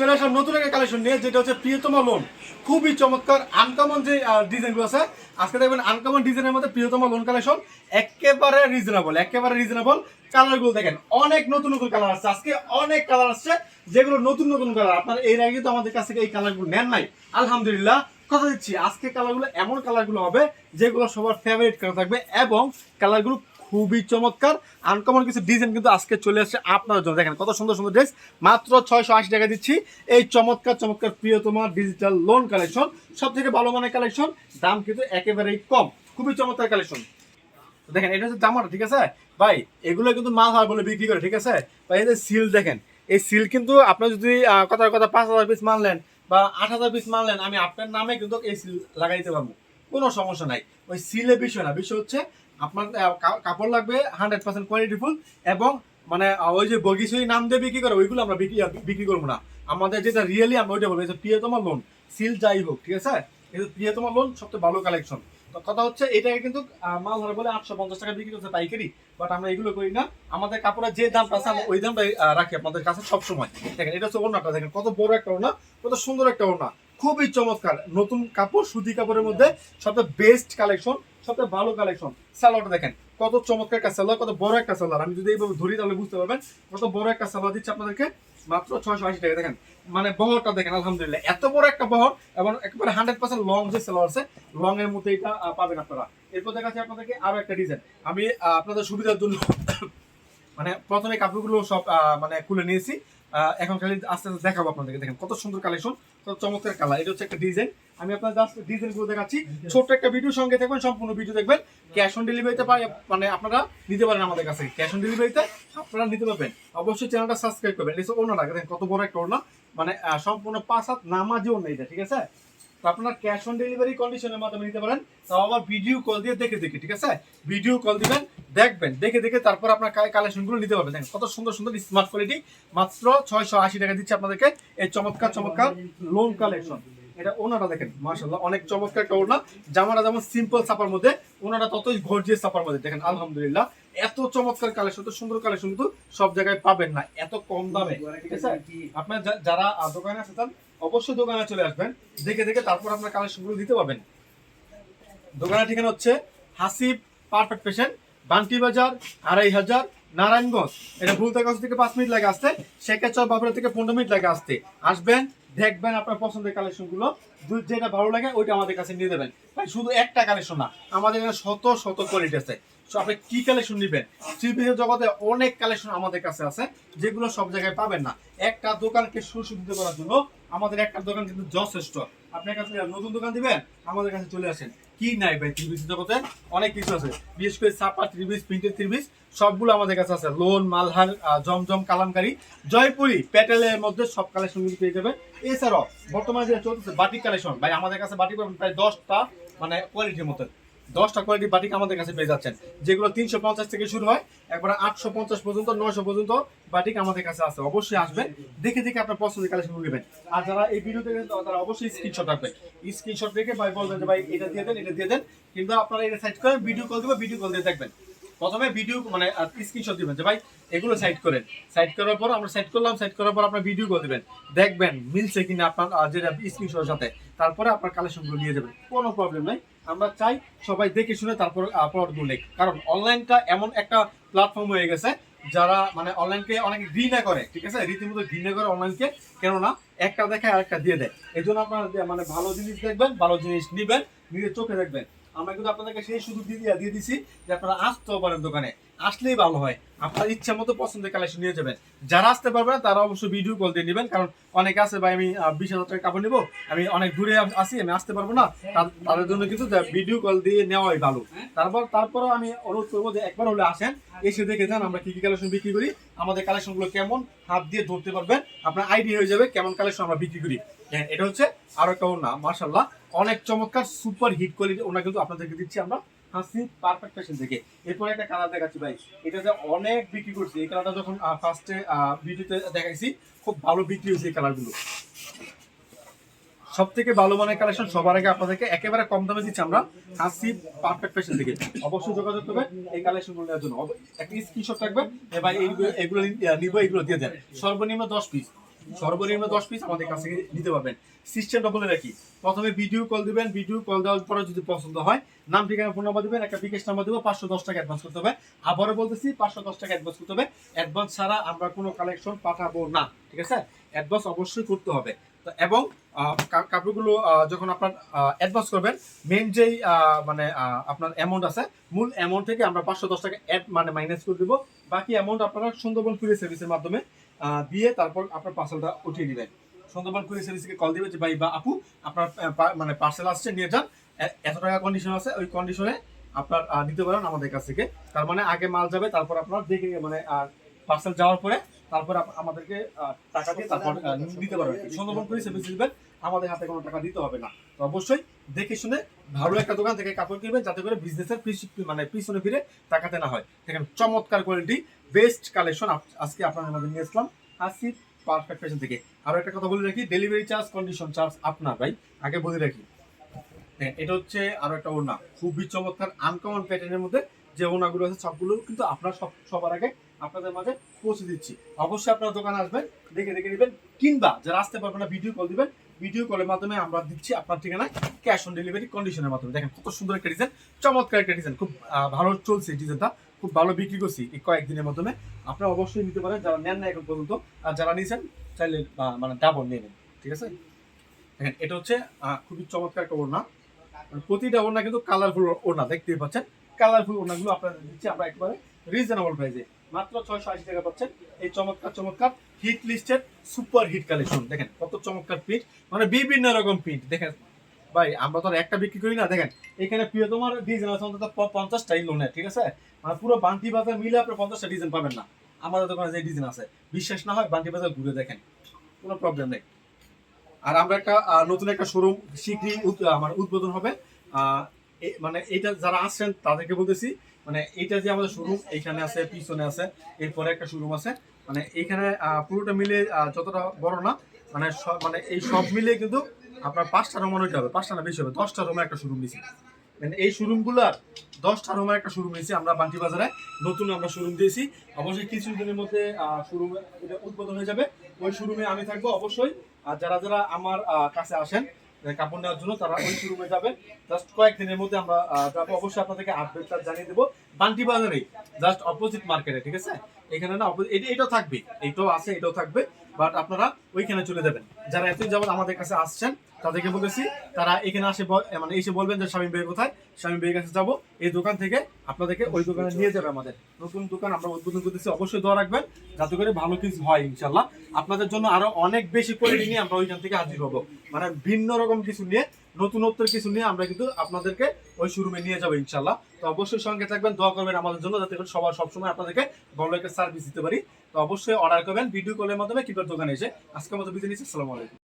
চলে আসলাম নতুন একটা কালেকশন নিয়ে, যেটা হচ্ছে লোন খুবই চমৎকার যে ডিজাইনগুলো আছে, আজকে দেখবেন ডিজাইনের মধ্যে লোন কালেকশন একেবারে রিজনেবল একেবারে রিজনেবল কালারগুলো দেখেন, অনেক নতুন নতুন কালার আসছে। আজকে অনেক কালার আসছে, যেগুলো নতুন নতুন কালার আপনার এর আগে তো আমাদের কাছ থেকে এই কালারগুলো নেন নাই। আলহামদুলিল্লাহ, কথা দিচ্ছি, আজকে কালারগুলো এমন কালারগুলো হবে, যেগুলো সবার ফেভারিট কালার থাকবে এবং কালারগুলো খুবই চমৎকার। আনকমন কিছু ডিজাইন কিন্তু আজকে চলে আসছে আপনার জন্য। দেখেন কত সুন্দর সুন্দর ড্রেস মাত্র ছয়শো আশি টাকা দিচ্ছি। এই চমৎকার চমৎকার প্রিয়তমা ডিজিটাল লোন কালেকশন সব থেকে ভালো মানের কালেকশন দাম কিন্তু একেবারেই কম। খুবই চমৎকার কালেকশন দেখেন, এটা হচ্ছে জামাটা, ঠিক আছে? ভাই, এগুলো কিন্তু মাল হার বলে বিক্রি করে, ঠিক আছে? ভাই এদের সিল দেখেন, এই সিল কিন্তু আপনার যদি কথার কথা পাঁচ হাজার পিস মানলেন বা আট হাজার পিস মানলেন আমি আপনার নামে কিন্তু এই সিল লাগাই দিতে পারব। কোনো সমস্যা নাই। ওই সিলে বিষয় না। বিষয় হচ্ছে আপনার কাপড় লাগবে হান্ড্রেড পার্সেন্ট কোয়ালিটিফুল এবং মানে ওই যে বগিসই নাম দিয়ে বিক্রি করে, ওইগুলো আমরা বিক্রি বিক্রি করব না। আমাদের যেটা রিয়েলি আমরা ওইটা বলব প্রিয়তমা লোন সিল যাই হোক, ঠিক আছে? কিন্তু প্রিয়তমা লোন সবচেয়ে ভালো কালেকশন তো কথা হচ্ছে, এটাকে কিন্তু মাল ধরে বলে আটশো পঞ্চাশ টাকা বিক্রি করছে পাইকারি বাট আমরা এগুলো করি না। আমাদের কাপড়ের যে দামটা আছে, আমরা ওই দামটাই রাখি আপনাদের কাছে সবসময়। দেখেন, এটা হচ্ছে ওড়নাটা দেখেন, কত বড় একটা ওনা কত সুন্দর একটা ওনা খুবই চমৎকার। নতুন কাপড়, সুতি কাপড়ের মধ্যে সবচেয়ে বেস্ট কালেকশন সবচেয়ে ভালো কালেকশন সালোয়ারটা দেখেন, কত চমৎকার একটা সালোয়ার কত বড় একটা সালোয়ার আমি যদি এইভাবে ধরি তাহলে বুঝতে পারবেন কত বড় একটা সালোয়ার দিচ্ছে আপনাদেরকে। মাত্র ছয়শো আশি টাকা, দেখেন। মানে বহরটা দেখেন, আলহামদুলিল্লাহ। এত বড় একটা বহর এবং একেবারে হান্ড্রেড পার্সেন্ট লং যে সালোয়ার আছে লং এর মধ্যে এটা পাবেন আপনারা। এরপর দেখা যাচ্ছে আপনাদেরকে আরও একটা ডিজাইন আমি আপনাদের সুবিধার জন্য মানে প্রথমে কাপড়গুলো সব মানে খুলে নিয়েছি। এখন খালি আস্তে আস্তে দেখাবো আপনাদেরকে, দেখেন কত সুন্দর কালেকশন কত চমৎকার কালার এটা হচ্ছে একটা ডিজাইন আমি আপনার জাস্ট ডিজাইনগুলো দেখাচ্ছি। ছোট্ট একটা ভিডিও সঙ্গে থাকবেন, সম্পূর্ণ ভিডিও দেখবেন। ক্যাশ অন ডেলিভারিতে মানে আপনারা নিতে পারেন আমাদের কাছে। ক্যাশ অন ডেলিভারিতে আপনারা নিতে পারবেন। অবশ্যই চ্যানেলটা সাবস্ক্রাইব করবেন। এটা ওনারা দেখেন কত বড় একটা ওনা মানে সম্পূর্ণ পাঁচ হাত নামাজি ওনা এটা, ঠিক আছে? আপনারা ক্যাশ অন ডেলিভারি কন্ডিশনের মাধ্যমে নিতে পারেন। তাও আবার ভিডিও কল দিয়ে দেখে দেখে, ঠিক আছে? ভিডিও কল দিবেন দেখবেন, দেখে দেখে তারপর আপনার কালেকশনগুলো নিতে পারবেন। দেখেন কত সুন্দর সুন্দর স্মার্ট কোয়ালিটি মাত্র ছয়শো আশি টাকা দিচ্ছে আপনাদেরকে। এই চমৎকার চমৎকার লোন কালেকশন এটা ওনাটা দেখেন মাশাল্লাহ অনেক চমৎকার একটা ওনা জামাটা যেমন সিম্পল ছাপার মধ্যে ওনাটা ততই গর্জিয়াস ছাপার মধ্যে। দেখেন, আলহামদুলিল্লাহ, এত চমৎকার কালেকশন তো সুন্দর কালেকশন কিন্তু সব জায়গায় পাবেন না, এত কম দামে। ঠিক আছে? আপনার যারা দোকানে আসতেন অবশ্যই দোকানে চলে আসবেন। দেখে দেখে তারপর আপনার কালেকশনগুলো দিতে পারবেন। দোকানের ঠিকানা হচ্ছে হাসিব পারফেক্ট পেশেন্ট বান্টি বাজার, আড়াই হাজার, নারায়ণগঞ্জ। এটা ভুলতাগঞ্জ থেকে পাঁচ মিনিট লাগে আসতে। শেখাচর বাবুরা থেকে পনেরো মিনিট লাগে আসতে। আসবেন, দেখবেন আপনার পছন্দের কালেকশনগুলো যেটা ভালো লাগে, ওইটা আমাদের কাছে নিয়ে দেবেন। শুধু একটা কালেকশন না, আমাদের এখানে শত শত কোয়ালিটি আছে। আপনি কি কালেকশন নেবেন? থ্রি জগতে অনেক কালেকশন আমাদের কাছে আছে, যেগুলো সব জায়গায় পাবেন না। একটা দোকানকে সুশোভিত করার জন্য আমাদের একটা দোকান কিন্তু যথেষ্ট। আপনার কাছে নতুন দোকান দিবেন, আমাদের কাছে চলে আসেন। কি নাই ভাই ত্রিবিস জগতে? অনেক কিছু আছে। বিশেষ করে সাপা পিস প্রিন্টেড ত্রিবিস সবগুলো আমাদের কাছে আছে। লোন, মালহার জমজম, কালামকারি, জয়পুরি, প্যাটেলের মধ্যে সব কালেকশন কিন্তু পেয়ে যাবে এছাড়াও, বর্তমানে যেটা চলতেছে, বাটিক কালেকশন ভাই আমাদের কাছে বাটিক প্রায় দশটা মানে কোয়ালিটির মতো দশটা কোয়ালিটি বাটিক আমাদের কাছে পেয়ে যাচ্ছেন, যেগুলো তিনশো পঞ্চাশ থেকে শুরু হয়, একবার আটশো পঞ্চাশ পর্যন্ত, নয়শো পর্যন্ত বাটিক আমাদের কাছে আছে, অবশ্যই আসবেন, দেখে দেখে আপনার পছন্দের কালেকশন নেবেন। আর যারা এই ভিডিও তারা অবশ্যই স্ক্রিনশট রাখবে স্ক্রিনশট রেখে ভাই বলবেন যে ভাই এটা দিয়ে দেন, এটা দিয়ে দেন কিন্তু আপনারা এটা সাইড করেন ভিডিও কল দিবে ভিডিও কল দিয়ে দেখবেন। প্রথমে ভিডিও মানে স্ক্রিনশট দিবেন যে ভাই এগুলো সাইড করেন। সাইড করার পর আমরা সাইড করলাম সাইড করার পর আপনার ভিডিও কল দিবেন। দেখবেন মিলছে কিনা আপনার যেটা স্ক্রিনশটের সাথে। তারপরে আপনার কালেকশনগুলো নিয়ে যাবেন, কোনো প্রবলেম নাই। আমরা চাই সবাই দেখে শুনে তারপর প্রোডাক্টগুলো লেখ কারণ অনলাইনটা এমন একটা প্ল্যাটফর্ম হয়ে গেছে, যারা মানে অনলাইনকে অনেক ঘৃণা করে, ঠিক আছে? রীতিমতো ঘৃণা করে অনলাইনকে কেননা একটা দেখায় আরেকটা দিয়ে দেয়। এই জন্য আপনারা মানে ভালো জিনিস দেখবেন, ভালো জিনিস নেবেন, নিজের চোখে দেখবেন। আমরা কিন্তু আপনাদেরকে সেই সুযোগ দিয়ে দিয়ে- দিছি যে আপনারা আসতেও পারেন দোকানে। আসলেই ভালো হয়। আপনার ইচ্ছা মতো পছন্দের কালেকশন নিয়ে যাবেন। যারা আসতে পারবে না তারা অবশ্যই ভিডিও কল দিয়ে নেবেন। কারণ অনেকে আছে ভাই আমি বিশ হাজার টাকা কাপড় নিবো। আমি অনেক দূরে আসি আমি আসতে পারব না। তাদের জন্য কিন্তু ভিডিও কল দিয়ে নেওয়াই ভালো। তারপর তারপরও আমি অনুরোধ করব যে একবার হলে আসেন এসে দেখে যান আমরা কি কি কালেকশন বিক্রি করি। আমাদের কালেকশনগুলো কেমন হাত দিয়ে ধরতে পারবেন। আপনার আইডিয়া হয়ে যাবে কেমন কালেকশন আমরা বিক্রি করি। হ্যাঁ এটা হচ্ছে আরও একটা ওনা মার্শাল্লাহ অনেক চমৎকার সুপার হিট কোয়ালিটি ওনা কিন্তু আপনাদেরকে দিচ্ছি আমরা হাসি পারফেক্ট ফ্যাশন থেকে এরপরে একটা কালার দেখাচ্ছি ভাই। এটা যে অনেক বিক্রি করছি। এই কালারটা যখন ফার্স্টে ভিডিওতে দেখাইছি, খুব ভালো বিক্রি হয়েছে এই কালারগুলো সব থেকে ভালো মানের কালেকশন সবার আগে আপনাদেরকে একেবারে কম দামে দিচ্ছি আমরা হাসি পারফেক্ট ফ্যাশন থেকে অবশ্যই যোগাযোগ করবে এই কালেকশন নেওয়ার জন্য। একটা স্ক্রিনশট রাখবেন এবার এইগুলো, এগুলো নিবো, এগুলো দিয়ে দেন। সর্বনিম্ন দশ পিস সর্বনিম্ন দশ পিস আমাদের কাছ থেকে নিতে পারবেন। সিস্টেমটা বলে রাখি। প্রথমে ভিডিও কল দিবেন ভিডিও কল দেওয়ার পরে যদি পছন্দ হয়, নাম, ঠিকানা ফোন নাম্বার দিবেন, একটা বিকাশ নাম্বার দেবো, পাঁচশো দশ টাকা অ্যাডভান্স করতে হবে। আবারও বলতেছি, পাঁচশো দশ টাকা অ্যাডভান্স করতে হবে। অ্যাডভান্স ছাড়া আমরা কোনো কালেকশন পাঠাবো না, ঠিক আছে? অ্যাডভান্স অবশ্যই করতে হবে। এবং কাপড়গুলো যখন আপনার অ্যাডভান্স করবেন মেন যেই মানে আপনার অ্যামাউন্ট আছে, মূল অ্যামাউন্ট থেকে আমরা পাঁচশো দশ টাকা অ্যাড মানে মাইনাস করে দেবো। বাকি অ্যামাউন্ট আপনারা সুন্দরবন কুরিয়ার সার্ভিসের মাধ্যমে দিয়ে তারপর আপনার পার্সেলটা উঠিয়ে নেবেন। সুন্দরবন কুরিয়ার সার্ভিসকে কল দিবে যে, ভাই বা আপু, আপনার মানে পার্সেল আসছে, নিয়ে যান। এত টাকা কন্ডিশন আছে, ওই কন্ডিশনে আপনার দিতে পারেন আমাদের কাছ থেকে। তার মানে আগে মাল যাবে, তারপর আপনার দেখে মানে আর পার্সেল যাওয়ার পরে তারপর আমাদেরকে টাকা দিয়ে তারপর দিতে পারবেন সুন্দরবন কুরিয়ার সার্ভিস দিবেন আমাদের হাতে কোনো টাকা দিতে হবে না। তো অবশ্যই দেখে শুনে ভালো একটা দোকান থেকে কাপড় কিনবেন যাতে করে বিজনেসের মানে পিছনে ফিরে টাকাতে না হয়। দেখেন চমৎকার কোয়ালিটি বেস্ট কালেকশন আজকে আপনাদের মধ্যে নিয়ে আসলাম। আসিফ পারফেক্ট ফ্যাশন থেকে। আরও একটা কথা বলে রাখি ডেলিভারি চার্জ কন্ডিশন চার্জ আপনার ভাই। আগে বলে রাখি। হ্যাঁ, এটা হচ্ছে আরও একটা ওড়না। খুবই চমৎকার আনকমন প্যাটার্নের মধ্যে যে ওড়নাগুলো আছে সবগুলো কিন্তু আপনার সব সবার আগে আপনাদের মাঝে পৌঁছে দিচ্ছি। অবশ্যই আপনার দোকানে আসবেন, দেখে দেখে নেবেন, কিংবা যারা আসতে পারবেন না ভিডিও কল দিবেন। ভিডিও কলের মাধ্যমে আমরা দিচ্ছি আপনার ঠিকানায় ক্যাশ অন ডেলিভারি কন্ডিশনের মাধ্যমে। দেখেন, কত সুন্দর একটা ডিজাইন চমৎকার একটা ডিজাইন খুব ভালো চলছে ডিজাইনটা খুব ভালো বিক্রি করছি এই কয়েকদিনের মাধ্যমে। আপনারা অবশ্যই নিতে পারেন, যারা নেন না এখন পর্যন্ত, আর যারা নিয়েছেন চাইলে মানে ডাবল নিয়ে নেন, ঠিক আছে? দেখেন, এটা হচ্ছে খুবই চমৎকার একটা ওড়না। মানে প্রতিটা ওড়না কিন্তু কালারফুল ওড়না, দেখতেই পাচ্ছেন? কালারফুল ওড়নাগুলো আপনারা দিচ্ছি আমরা একবারে রিজনেবল প্রাইসে মাত্র ছয়শো আশি টাকা পাচ্ছেন। এই চমৎকার চমৎকার হিট লিস্টের সুপার হিট কালেকশন দেখেন, কত চমৎকার প্রিন্ট মানে বিভিন্ন রকম প্রিন্ট দেখেন, ভাই, আমরা তো একটা বিক্রি করি না। দেখেন, এখানে প্রিয় তোমার ডিজাইন আছে, অন্তত পঞ্চাশটাই লোনের ঠিক আছে? মানে পুরো বান্টি বাজার মিলে আপনি পঞ্চাশটা ডিজাইন পাবেন না। আমাদের দোকানে যে ডিজাইন আছে, বিশ্বাস না হয় বান্টি বাজার ঘুরে দেখেন। কোনো প্রবলেম নেই। আর আমরা একটা নতুন একটা শোরুম শীঘ্রই মানে উদ্বোধন হবে। মানে এটা যারা আসছেন, তাদেরকে বলতেছি মানে এটা যে আমাদের শোরুম এইখানে আছে, পিছনে আছে, এরপরে একটা শোরুম আছে। মানে এইখানে পুরোটা মিলে যতটা বড় না মানে মানে এই সব মিলে কিন্তু আপনার পাঁচটা রুম হবে, পাঁচটা না বেশি হবে, দশটা রুমে একটা শোরুম দিয়েছি মানে এই শোরুমগুলার দশটা রুমের একটা শোরুম নিয়েছি আমরা বান্টি বাজারে, নতুন আমরা শোরুম দিয়েছি। অবশ্যই কিছু দিনের মধ্যে শোরুম এটা উদ্বোধন হয়ে যাবে। ওই শোরুমে আমি থাকব অবশ্যই। আর যারা যারা আমার কাছে আসেন কাপড় নেওয়ার জন্য তারা ওই শোরুমে যাবে। জাস্ট কয়েকদিনের মধ্যে আমরা যাব। অবশ্যই আপনাদেরকে আপডেটটা জানিয়ে দেবো। বান্টি বাজারে জাস্ট অপোজিট মার্কেটে ঠিক আছে? এখানে না এটা এটাও থাকবে। এটাও আছে, এটাও থাকবে। বাট আপনারা ওইখানে চলে যাবেন। যারা এতই যাবত আমাদের কাছে আসছেন তাদেরকে বলেছি তারা এখানে আসে মানে এসে বলবেন যে, স্বামী বের কোথায়? স্বামী বের কাছে যাব। এই দোকান থেকে আপনাদেরকে ওই দোকানে নিয়ে যাবে আমাদের। নতুন দোকান আমরা উদ্বোধন করতেছি, অবশ্যই দোয়া রাখবেন, যাতে করে ভালো কিছু হয় ইনশাল্লাহ আপনাদের জন্য আরও অনেক বেশি কোয়ালিটি নিয়ে আমরা ওইখান থেকে হাজির হব। মানে ভিন্ন রকম কিছু নিয়ে, নতুনত্বের কিছু নিয়ে আমরা কিন্তু আপনাদেরকে ওই শোরুমে নিয়ে যাব ইনশাল্লাহ তো অবশ্যই সঙ্গে থাকবেন, দোয়া করবেন আমাদের জন্য, যাতে করে সবার সবসময় আপনাদেরকে ভালো একটা সার্ভিস দিতে পারি। তো অবশ্যই অর্ডার করবেন ভিডিও কলের মাধ্যমে কিংবা দোকানে এসে। আজকের মতো বিদায় নিচ্ছি, আসসালামু আলাইকুম।